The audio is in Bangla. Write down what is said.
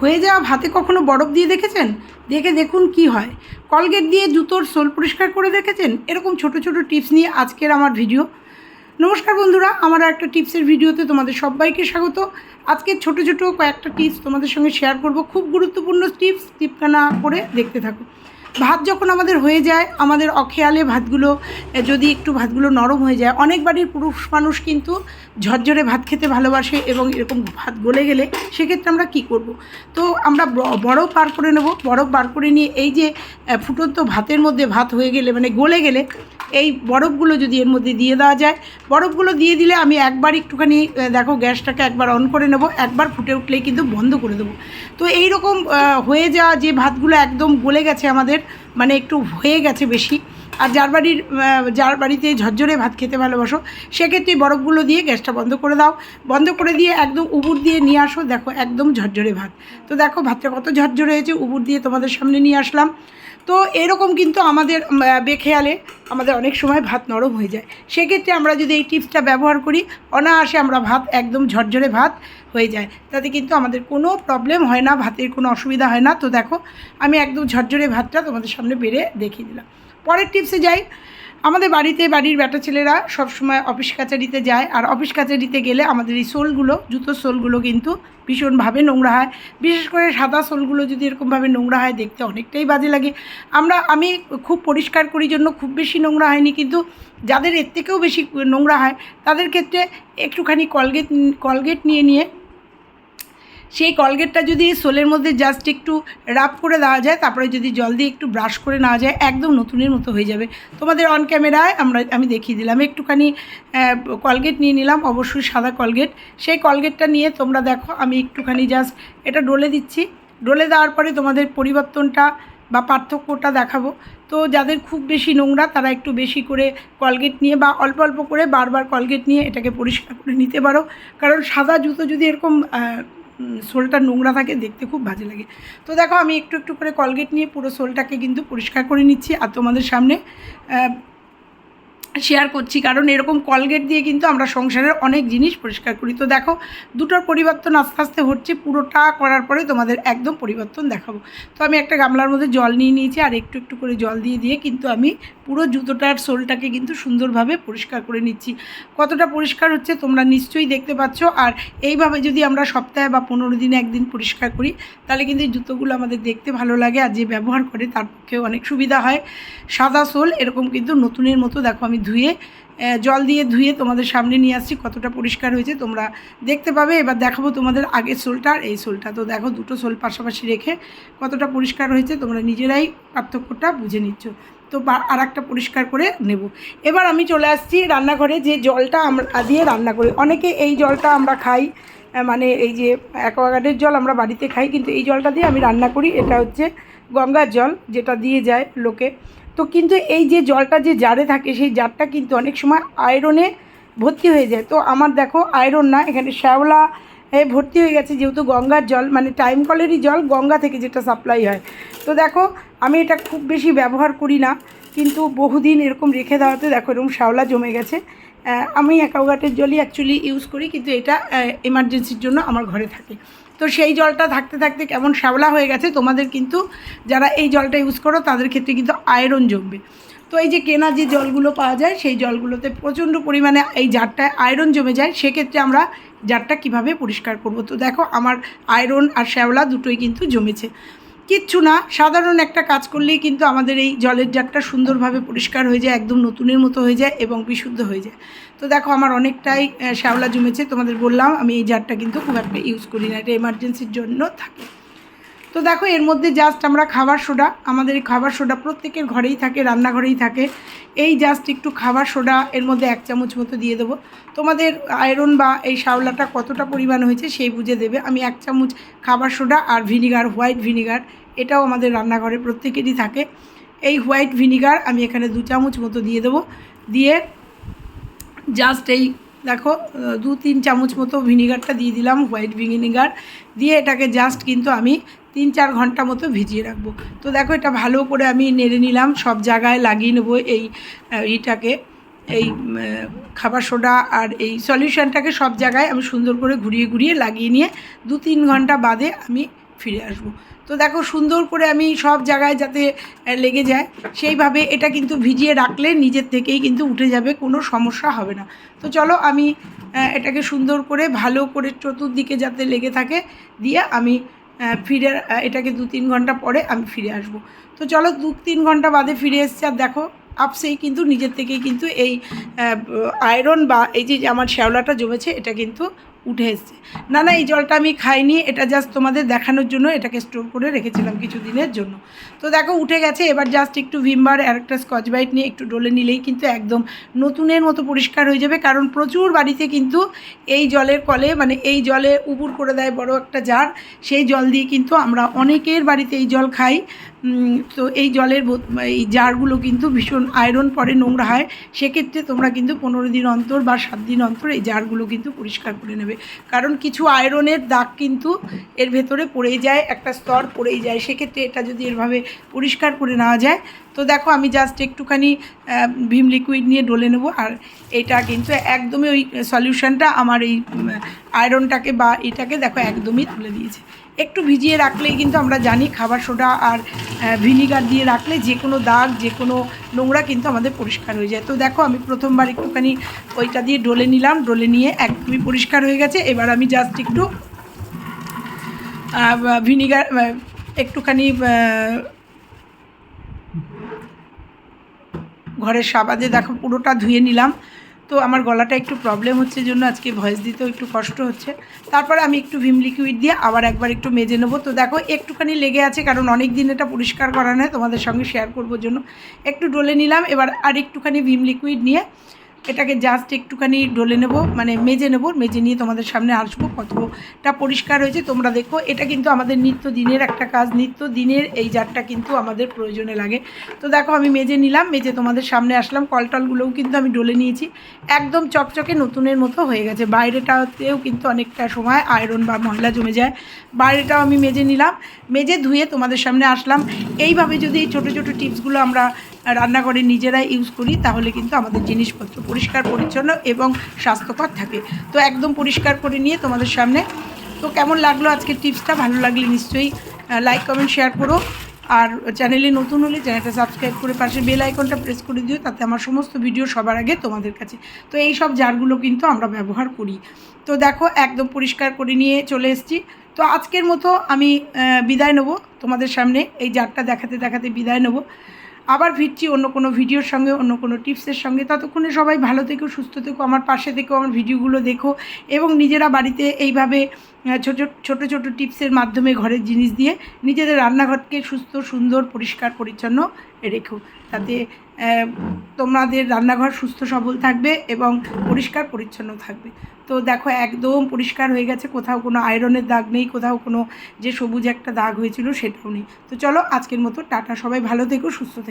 হয়ে যাওয়া ভাতে কখনো বরফ দিয়ে দেখেছেন? দেখে দেখুন কি হয়। কলগেট দিয়ে জুতোর সোল পরিষ্কার করে দেখেছেন? এরকম ছোট ছোট টিপস নিয়ে আজকের আমার ভিডিও। নমস্কার বন্ধুরা, আমার একটা টিপসের ভিডিওতে তোমাদের সবাইকে স্বাগত। আজকে ছোট ছোট কয়েকটা টিপস তোমাদের সঙ্গে শেয়ার করব। খুব গুরুত্বপূর্ণ টিপস, টিপখানা করে দেখতে থাকো। ভাত যখন আমাদের হয়ে যায়, আমাদের অখেয়ালে ভাতগুলো যদি একটু ভাতগুলো নরম হয়ে যায়, অনেক বাড়ির পুরুষ মানুষ কিন্তু ঝরঝরে ভাত খেতে ভালোবাসে এবং এরকম ভাত গলে গেলে সেক্ষেত্রে আমরা কি করব? তো আমরা বরফ বার করে নেব। বরফ বার করে নিয়ে এই যে ফুটন্ত ভাতের মধ্যে ভাত হয়ে গেলে মানে গলে গেলে এই বরফগুলো যদি এর মধ্যে দিয়ে দেওয়া যায়, বরফগুলো দিয়ে দিলে আমি একবার একটুখানি দেখো গ্যাসটাকে একবার অন করে নেব, একবার ফুটে উঠলেই কিন্তু বন্ধ করে দেবো। তো এই রকম হয়ে যাওয়া যে ভাতগুলো একদম গলে গেছে আমাদের মানে একটু হয়ে গেছে বেশি। আর যার বাড়ির যার বাড়িতে ঝরঝরে ভাত খেতে ভালোবাসো, সেক্ষেত্রে বরফগুলো দিয়ে গ্যাসটা বন্ধ করে দাও। বন্ধ করে দিয়ে একদম উবুর দিয়ে নিয়ে আসো, দেখো একদম ঝরঝরে ভাত। তো দেখো ভাতটা কত ঝরঝরে হয়েছে, উবুর দিয়ে তোমাদের সামনে নিয়ে আসলাম। তো এরকম কিন্তু আমাদের বেখেয়ালে আমাদের অনেক সময় ভাত নরম হয়ে যায়। সেক্ষেত্রে আমরা যদি এই টিপসটা ব্যবহার করি, অনায়াসে আমরা ভাত একদম ঝরঝরে ভাত হয়ে যায়। তাতে কিন্তু আমাদের কোনো প্রবলেম হয় না, ভাতের কোনো অসুবিধা হয় না। তো দেখো, আমি একদম ঝরঝরে ভাতটা তোমাদের সামনে বেড়ে দেখিয়ে দিলাম। পরের টিপসে যাই। আমাদের বাড়িতে বাড়ির বেটা ছেলেরা সবসময় অফিস কাচারিতে যায়। আর অফিস কাচারিতে গেলে আমাদের এই সোলগুলো জুতোর সোলগুলো কিন্তু ভীষণভাবে নোংরা হয়। বিশেষ করে সাদা সোলগুলো যদি এরকমভাবে নোংরা হয়, দেখতে অনেকটাই বাজে লাগে। আমরা, আমি খুব পরিষ্কার করি জন্য খুব বেশি নোংরা হয়নি। কিন্তু যাদের এর থেকেও বেশি নোংরা হয়, তাদের ক্ষেত্রে একটুখানি কলগেট কলগেট নিয়ে নিয়ে সেই কলগেটটা যদি সোলের মধ্যে জাস্ট একটু রাব করে দেওয়া যায়, তারপরে যদি জল দিয়ে একটু ব্রাশ করে নেওয়া যায়, একদম নতুনের মতো হয়ে যাবে। তোমাদের অন ক্যামেরায় আমরা, আমি দেখিয়ে দিলাম। একটুখানি কলগেট নিয়ে নিলাম, অবশ্যই সাদা কলগেট। সেই কলগেটটা নিয়ে তোমরা দেখো, আমি একটুখানি জাস্ট এটা ডলে দিচ্ছি। ডলে দেওয়ার পরে তোমাদের পরিবর্তনটা বা পার্থক্যটা দেখাবো। তো যাদের খুব বেশি নোংরা, তারা একটু বেশি করে কলগেট নিয়ে বা অল্প অল্প করে বারবার কলগেট নিয়ে এটাকে পরিষ্কার করে নিতে পারো। কারণ সাদা জুতো যদি এরকম সোলটা নোংরা থাকে, দেখতে খুব বাজে লাগে। তো দেখো, আমি একটু একটু করে কলগেট নিয়ে পুরো সোলটাকে কিন্তু পরিষ্কার করে নিচ্ছি। আর তোমাদের সামনে শেয়ার করছি, কারণ এরকম কলগেট দিয়ে কিন্তু আমরা সংসারের অনেক জিনিস পরিষ্কার করি। তো দেখো, দুটোর পরিবর্তন আস্তে আস্তে হচ্ছে, পুরোটা করার পরে তোমাদের একদম পরিবর্তন দেখাবো। তো আমি একটা গামলার মধ্যে জল নিয়ে নিয়েছি, আর একটু একটু করে জল দিয়ে দিয়ে কিন্তু আমি পুরো জুতোটার সোলটাকে কিন্তু সুন্দরভাবে পরিষ্কার করে নিচ্ছি। কতটা পরিষ্কার হচ্ছে তোমরা নিশ্চয়ই দেখতে পাচ্ছ, আর এইভাবে যদি আমরা সপ্তাহে বা পনেরো দিনে একদিন পরিষ্কার করি, তাহলে কিন্তু জুতোগুলো আমাদের দেখতে ভালো লাগে, আর যে ব্যবহার করে তার পক্ষেও অনেক সুবিধা হয়। সাদা সোল এরকম কিন্তু নতুনের মতো, দেখো আমি ধুয়ে জল দিয়ে ধুয়ে তোমাদের সামনে নিয়ে আসছি, কতটা পরিষ্কার হয়েছে তোমরা দেখতে পাবে। এবার দেখাবো তোমাদের আগের সোলটা আর এই সোলটা। তো দেখো, দুটো সোল পাশাপাশি রেখে কতটা পরিষ্কার হয়েছে, তোমরা নিজেরাই পার্থক্যটা বুঝে নিচ্ছ। তো আর একটা পরিষ্কার করে নেব। এবার আমি চলে আসছি রান্নাঘরে, যে জলটা আমরা দিয়ে রান্না করি। অনেকে এই জলটা আমরা খাই মানে এই যে অ্যাকোয়াগার্ডের জল আমরা বাড়িতে খাই, কিন্তু এই জলটা দিয়ে আমি রান্না করি, এটা হচ্ছে গঙ্গার জল, যেটা দিয়ে যায় লোকে। তো কিন্তু এই যে জলটা যে জারে থাকে, সেই জারটা কিন্তু অনেক সময় আয়রনে ভর্তি হয়ে যায়। তো আমার দেখো আয়রন না, এখানে শ্যাওলা ভর্তি হয়ে গেছে যেহেতু গঙ্গার জল মানে টাইম কলেরই জল গঙ্গা থেকে যেটা সাপ্লাই হয়। তো দেখো আমি এটা খুব বেশি ব্যবহার করি না, কিন্তু বহুদিন এরকম রেখে দেওয়াতে দেখো এরকম শ্যাওলা জমে গেছে। আমি অ্যাকোয়াগার্ডের জলই অ্যাকচুয়ালি ইউজ করি, কিন্তু এটা এমার্জেন্সির জন্য আমার ঘরে থাকে। তো সেই জলটা থাকতে থাকতে কেমন শ্যাওলা হয়ে গেছে, তোমাদের কিন্তু যারা এই জলটা ইউজ করো, তাদের ক্ষেত্রে কিন্তু আয়রন জমবে। তো এই যে কেনা যে জলগুলো পাওয়া যায়, সেই জলগুলোতে প্রচণ্ড পরিমাণে এই জারটায় আয়রন জমে যায়, সেক্ষেত্রে আমরা জারটা কীভাবে পরিষ্কার করব? তো দেখো, আমার আয়রন আর শ্যাওলা দুটোই কিন্তু জমেছে। কিচ্ছু না, সাধারণ একটা কাজ করলেই কিন্তু আমাদের এই জলের জারটা সুন্দরভাবে পরিষ্কার হয়ে যায়, একদম নতুনের মতো হয়ে যায় এবং বিশুদ্ধ হয়ে যায়। তো দেখো আমার অনেকটাই শ্যাওলা জমেছে, তোমাদের বললাম, আমি এই জারটা কিন্তু খুব একটা ইউজ করি না, এটা এমার্জেন্সির জন্য থাকে। তো দেখো, এর মধ্যে জাস্ট আমরা খাবার সোডা, আমাদের এই খাবার সোডা প্রত্যেকের ঘরেই থাকে, রান্নাঘরেই থাকে। এই জাস্ট একটু খাবার সোডা, এর মধ্যে এক চামচ মতো দিয়ে দেবো। তোমাদের আয়রন বা এই শাওলাটা কতটা পরিমাণ হয়েছে সেই বুঝে দেবে। আমি এক চামচ খাবার সোডা আর ভিনিগার হোয়াইট ভিনিগার এটাও আমাদের রান্নাঘরে প্রত্যেকেরই থাকে। এই হোয়াইট ভিনিগার আমি এখানে দু চামচ মতো দিয়ে দেবো। দিয়ে জাস্ট এই দেখো, দু তিন চামচ মতো ভিনিগারটা দিয়ে দিলাম হোয়াইট ভিনিগার দিয়ে এটাকে জাস্ট কিন্তু আমি তিন চার ঘণ্টা মতো ভিজিয়ে রাখব। তো দেখো এটা ভালো করে আমি নেড়ে নিলাম, সব জায়গায় লাগিয়ে নেব এই ইটাকে। এই খাবার সোডা আর এই সলিউশনটাকে সব জায়গায় আমি সুন্দর করে ঘুরিয়ে ঘুরিয়ে লাগিয়ে নিয়ে দু তিন ঘণ্টা বাদে আমি ফিরে আসব। তো দেখো সুন্দর করে আমি সব জায়গায় যাতে লেগে যায়, সেইভাবে এটা কিন্তু ভিজিয়ে রাখলে নিজের থেকেই কিন্তু উঠে যাবে, কোনো সমস্যা হবে না। তো চলো আমি এটাকে সুন্দর করে ভালো করে চতুর্দিকে যাতে লেগে থাকে, দিয়ে আমি ফিরে এটাকে দু তিন ঘণ্টা পরে আমি ফিরে আসব। তো চলো দু তিন ঘণ্টা বাদে ফিরে এসছি আর দেখো আপসেই কিন্তু নিজের থেকেই কিন্তু এই আয়রন বা এই যে আমার শ্যাওলাটা জমেছে, এটা কিন্তু উঠে এসছে। না না, এই জলটা আমি খাইনি, এটা জাস্ট তোমাদের দেখানোর জন্য, এটাকে স্টোর করে রেখেছিলাম কিছু দিনের জন্য। তো দেখো, উঠে গেছে, এবার জাস্ট একটু ভিমবার আর একটা স্কচ বাইট নিয়ে একটু ডলে নিলেই কিন্তু একদম নতুনের মতো পরিষ্কার হয়ে যাবে, কারণ প্রচুর বাড়িতে কিন্তু এই জলের কলে মানে এই জলে উপুর করে দেয় বড় একটা জার, সেই জল দিয়ে কিন্তু আমরা অনেকের বাড়িতে এই জল খাই। তো এই জলের এই জারগুলো কিন্তু ভীষণ আয়রন পরে নোংরা হয়। সেক্ষেত্রে তোমরা কিন্তু পনেরো দিন অন্তর বা সাত দিন অন্তর এই জারগুলো কিন্তু পরিষ্কার করে নেবে। কারণ কিছু আয়রনের দাগ কিন্তু এর ভেতরে পড়েই যায়, একটা স্তর পড়েই যায়। সেক্ষেত্রে এটা যদি এভাবে পরিষ্কার করে নেওয়া যায়, তো দেখো আমি জাস্ট একটুখানি ভিম লিকুইড নিয়ে ডলে নেব। আর এটা কিন্তু একদমই ওই সলিউশনটা আমার এই আয়রনটাকে বা এটাকে দেখো একদমই তুলে দিয়েছে। একটু ভিজিয়ে রাখলেই কিন্তু আমরা জানি খাবার সোডা আর ভিনিগার দিয়ে রাখলে যে কোনো দাগ, যে কোনো নোংরা কিন্তু আমাদের পরিষ্কার হয়ে যায়। তো দেখো আমি প্রথমবার একটুখানি ওইটা দিয়ে ডলে নিলাম, ডলে নিয়ে একদমই পরিষ্কার হয়ে গেছে। এবার আমি জাস্ট একটু ভিনিগার একটুখানি ঘরের সাবাদে দেখো পুরোটা ধুয়ে নিলাম। তো আমার গলাটা একটু প্রবলেম হচ্ছে জন্য আজকে ভয়েস দিতেও একটু কষ্ট হচ্ছে। তারপরে আমি একটু ভিম লিকুইড দিয়ে আবার একবার একটু মেজে নেব। তো দেখো, একটুখানি লেগে আছে, কারণ অনেক দিন এটা পরিষ্কার করা নয়, তোমাদের সঙ্গে শেয়ার করব জন্য। একটু ডলে নিলাম, এবার আর একটুখানি ভিম লিকুইড নিয়ে এটাকে জাস্ট একটুখানি ডলে নেব মানে মেজে নেব, মেজে নিয়ে তোমাদের সামনে আসব, কতটা পরিষ্কার হয়েছে তোমরা দেখো। এটা কিন্তু আমাদের নিত্য দিনের একটা কাজ নিত্য দিনের এই জারটা কিন্তু আমাদের প্রয়োজনে লাগে। তো দেখো, আমি মেজে নিলাম, মেজে তোমাদের সামনে আসলাম, কলটলগুলোও কিন্তু আমি ডলে নিয়েছি। একদম চকচকে নতুনের মতো হয়ে গেছে। বাইরেটাতেও কিন্তু অনেকটা সময় আয়রন বা ময়লা জমে যায়। বাইরেটাও আমি মেজে নিলাম, মেজে ধুয়ে তোমাদের সামনে আসলাম। এইভাবে যদি এই ছোটো ছোটো টিপসগুলো আমরা রান্নাঘরে নিজেরাই ইউজ করি, তাহলে কিন্তু আমাদের জিনিসপত্র পরিষ্কার, পরিচ্ছন্ন এবং স্বাস্থ্যকর থাকে। তো একদম পরিষ্কার করে নিয়ে তোমাদের সামনে। তো কেমন লাগল আজকের টিপসটা? ভালো লাগলে নিশ্চয়ই লাইক কমেন্ট শেয়ার করো। আর চ্যানেলে নতুন হলে চ্যানেলটা সাবস্ক্রাইব করে পাশে বেল আইকনটা প্রেস করে দিও, তাতে আমার সমস্ত ভিডিও সবার আগে তোমাদের কাছে। তো এই সব জারগুলো কিন্তু আমরা ব্যবহার করি। তো দেখো, একদম পরিষ্কার করে নিয়ে চলে এসেছি। তো আজকের মতো আমি বিদায় নেব তোমাদের সামনে। এই জারটা দেখাতে দেখাতে বিদায় নেব। আবার ফিরছি অন্য কোনো ভিডিওর সঙ্গে, অন্য কোনো টিপসের সঙ্গে। ততক্ষণে সবাই ভালো থেকো, সুস্থ থেকো, আমার পাশে থেকো, আমার ভিডিওগুলো দেখো এবং নিজেরা বাড়িতে এইভাবে ছোট ছোট ছোট টিপসের মাধ্যমে ঘরের জিনিস দিয়ে নিজেদের রান্নাঘরকে সুস্থ, সুন্দর, পরিষ্কার, পরিচ্ছন্ন রেখো। তাতে তোমাদের রান্নাঘর সুস্থ, সবল থাকবে এবং পরিষ্কার, পরিচ্ছন্ন থাকবে। তো দেখো, একদম পরিষ্কার হয়ে গেছে। কোথাও কোনো আয়রনের দাগ নেই, কোথাও কোনো যে সবুজ একটা দাগ হয়েছিল সেটাও নেই। তো চলো, আজকের মতো টাটা। সবাই ভালো থেকো, সুস্থ থেকো।